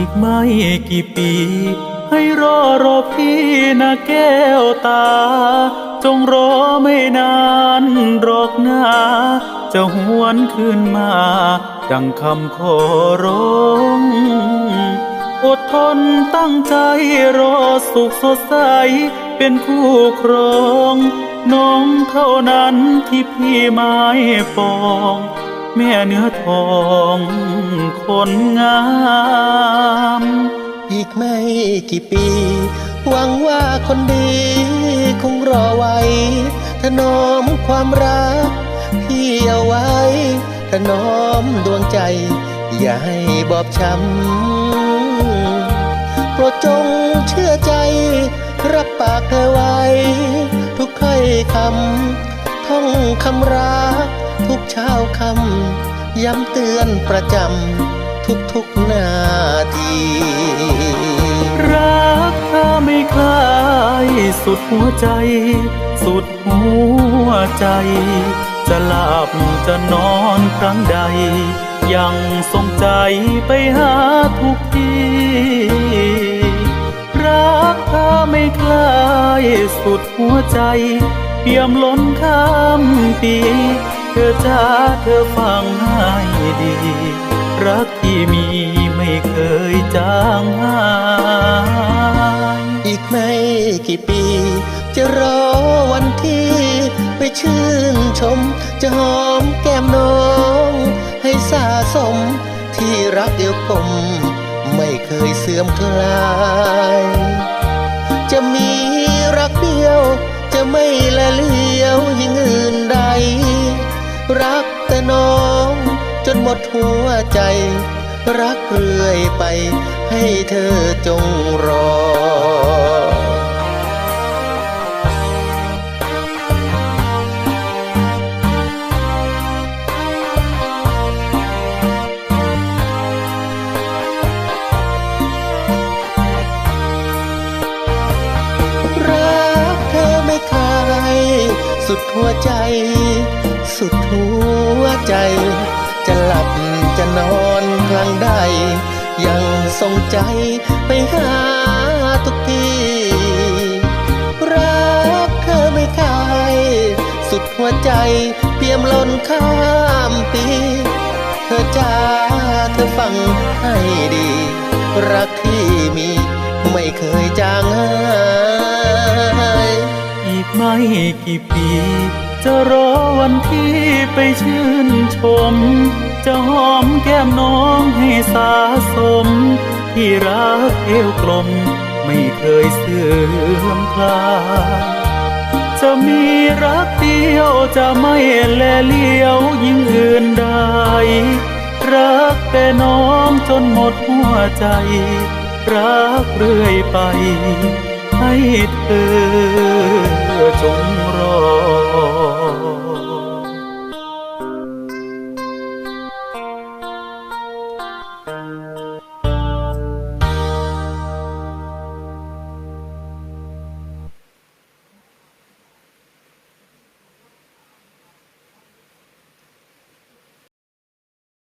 ีกไม่กี่ปี ให้รอรอพี่นะแก้วตา จงรอไม่นานรอกนาจะหวนคืนมา ดังคำขอร้องอดทนตั้งใจรอสุขสดใส เป็นคู่ครอง น้องเท่านั้นที่พี่ไม้ปอง แม่เนื้อทองคนงาม อีกไม่กี่ปี หวังว่าคนดี คงรอไว้ถนอมความรักพี่เอาไว้ถนอมดวงใจ อย่าให้บอบช้ำโปรดจงเชื่อใจ รับปากเธอไว้ ทุกถ้อยคำท่องคำรัก ทุกเช้าคำย้ำเตือนประจำทุกๆนาที รักเธอไม่คลายสุดหัวใจ สุดหัวใจ จะหลับจะนอนครั้งใด ยังทรงใจไปหาทุกทีรักเธอไม่คลายสุดหัวใจเปี่ยมล้นข้ามปี ธอจ้าเธอฟังให้ดี รักที่มีไม่เคยจางหายอีกไม่กี่ปี จะรอวันที่ ไปชื่นชม จะหอมแก้มน้อง ให้สาสม ที่รักเดียวกลมไม่เคยเสื่อมคลาย จะมีรักเดียวจะไม่ หมดหัวใจ รักเรื่อยไป ให้เธอจงรอรักเธอไม่คายสุดหัวใจ สุดหัวใจ จะหลับจะนอนครั้งใด ยังทรงใจไปหาทุกทีรักเธอไม่คายสุดหัวใจเปี่ยมล้นข้ามปีเธอจ้าเธอฟังให้ดี รักที่มีไม่เคยจางหายอีกไม่กี่ปี จะรอวันที่ไปชื่นชม จะหอมแก้มน้องให้สาสม ที่รักเอวกลม ไม่เคยเสื่อมคลาจะมีรักเดียวจะไม่แลเลี้ยวยิ่งอื่นใดรักแต่น้องจนหมดหัวใจ รักเรื่อยไป ให้เธอจง